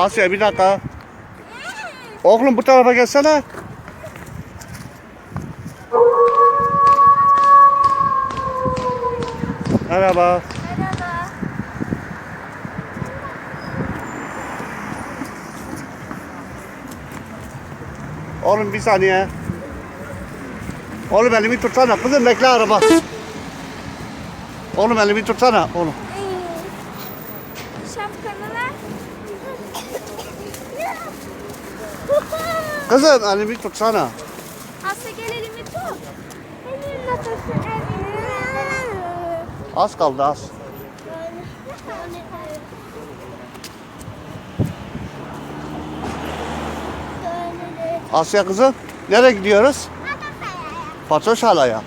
Asya bir dakika. Oğlum bu tarafa gelsene. Merhaba. Merhaba. Oğlum bir saniye. Oğlum elimi tutsana. Kızım bekle araba. Oğlum elimi tutsana. Oğlum. Şapkanı Kızım elimi tutsana. Asya gel elimi tut. Elimle tutsun elimi. Az kaldı az. Asya kızım. Nereye gidiyoruz? Fatoş halaya.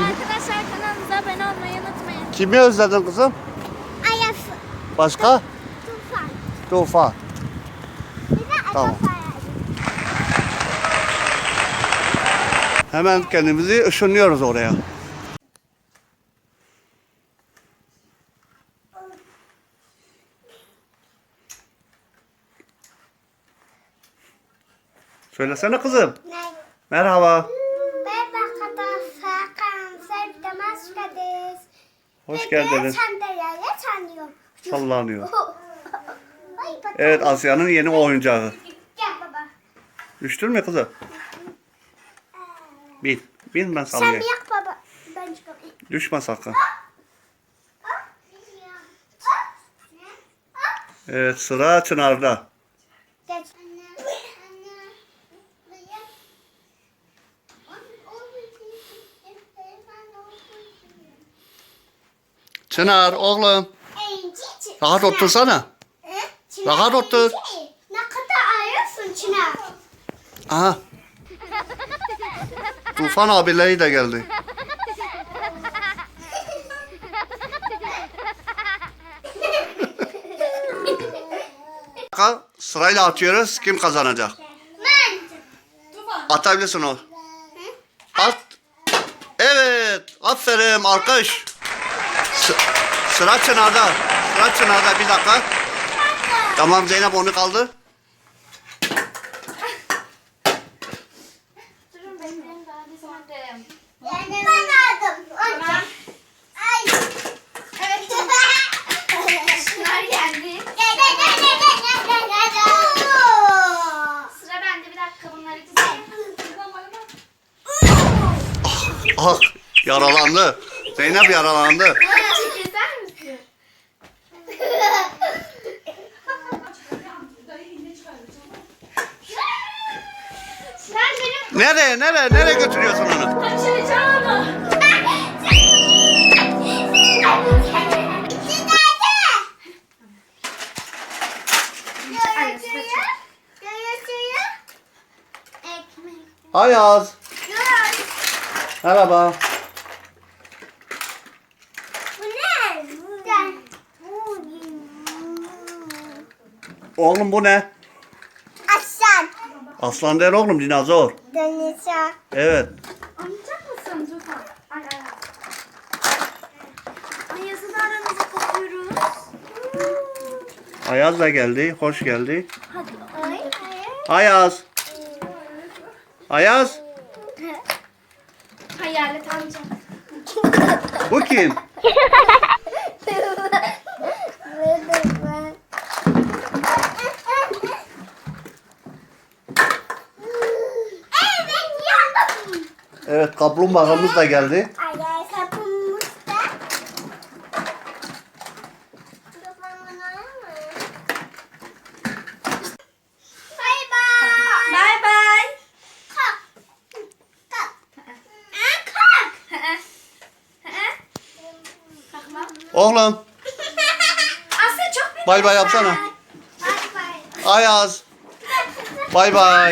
Arkadaşlar kanalımıza abone olmayı unutmayın. Kimi özledin kızım? Ayası. Başka? Tufan. Tufan. Tamam. Hemen kendimizi ışınlıyoruz oraya. Söylesene kızım. Merhaba. Merhaba arkadaşlar. Kanser de maskadayız. Hoş geldiniz. Sandalyeyle sanıyorum. Sallanıyor. Evet Asya'nın yeni oyuncağı. Mü kızım? Bin. Bin ben Sen sallayayım. bir yak baba. Ben çıkayım. Düşme sakın. Evet sıra Çınar'da. Geç. Çınar oğlum. Rahat otursana. Rahat otur. Ne kadar ağrıyorsun Çınar? Aha. Tufan abileri de geldi. Ka- Sırayla atıyoruz. Kim kazanacak? Ben. Atabilirsin o. At. Evet. Aferin. Alkış. S- sıra Çınar'da. Sıra Çınar'da. Bir dakika. Tamam Zeynep onu kaldı. Durun bekleyin daha bir saatte. Ben aldım. Tamam. Ay. Evet. Çınar geldi. Sıra bende bir dakika bunları dizeyim. Ah yaralandı. Zeynep yaralandı. Keser misin? Sen benim Nereye nereye nereye götürüyorsun onu? kaçıracağım. Ayaz. Merhaba. Oğlum bu ne? Aslan. Aslan değil oğlum dinozor. Dönüşe. Evet. Anlayacak mısın Zufan? Ay ay ay. Ay yazılı aramızı kopuyoruz. Ayaz da geldi. Hoş geldi. Hadi. Ay. Ayaz. Ayaz. Hayalet amca. Bu kim? Evet kaplumbağamız da geldi. Ay Oğlum Aslı çok bay bay yapsana. Bye bye. Ayaz. Bay bay.